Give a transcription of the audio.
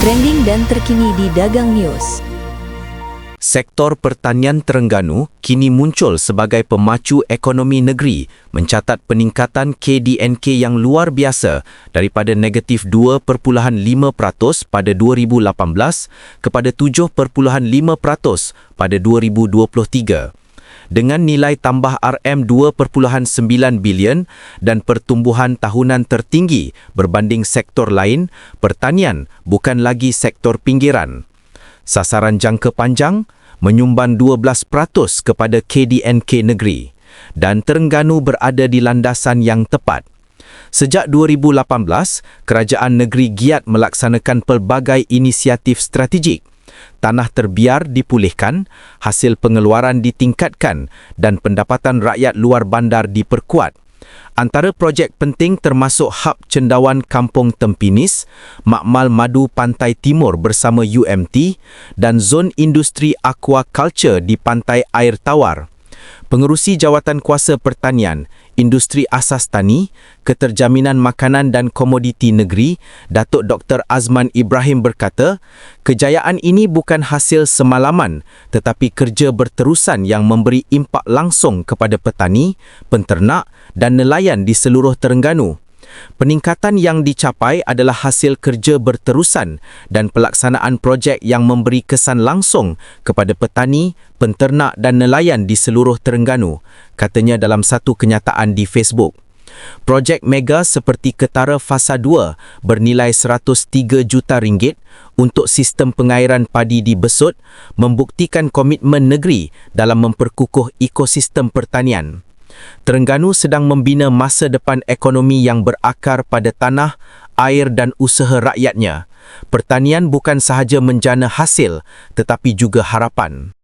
trending dan terkini di Dagang News. Sektor pertanian Terengganu kini muncul sebagai pemacu ekonomi negeri mencatat peningkatan KDNK yang luar biasa daripada negatif 2.5% pada 2018 kepada 7.5% pada 2023 dengan nilai tambah RM 2.9 bilion dan pertumbuhan tahunan tertinggi berbanding sektor lain, pertanian bukan lagi sektor pinggiran sasaran jangka panjang menyumban 12% kepada KDNK negeri dan Terengganu berada di landasan yang tepat. Sejak 2018, kerajaan negeri giat melaksanakan pelbagai inisiatif strategik. Tanah terbiar dipulihkan, hasil pengeluaran ditingkatkan dan pendapatan rakyat luar bandar diperkuat. Antara projek penting termasuk hub cendawan Kampung Tempinis, Makmal Madu Pantai Timur bersama UMT dan zon industri aquaculture di Pantai Air Tawar. Pengerusi Jawatan Kuasa Pertanian, Industri Asas Tani, Keterjaminan Makanan dan Komoditi Negeri, Datuk Dr. Azman Ibrahim berkata, kejayaan ini bukan hasil semalaman tetapi kerja berterusan yang memberi impak langsung kepada petani, penternak dan nelayan di seluruh Terengganu. Peningkatan yang dicapai adalah hasil kerja berterusan dan pelaksanaan projek yang memberi kesan langsung kepada petani, penternak dan nelayan di seluruh Terengganu, katanya dalam satu kenyataan di Facebook. Projek mega seperti Ketara Fasa 2 bernilai 103 juta ringgit untuk sistem pengairan padi di Besut membuktikan komitmen negeri dalam memperkukuh ekosistem pertanian. Terengganu sedang membina masa depan ekonomi yang berakar pada tanah, air dan usaha rakyatnya. Pertanian bukan sahaja menjana hasil tetapi juga harapan.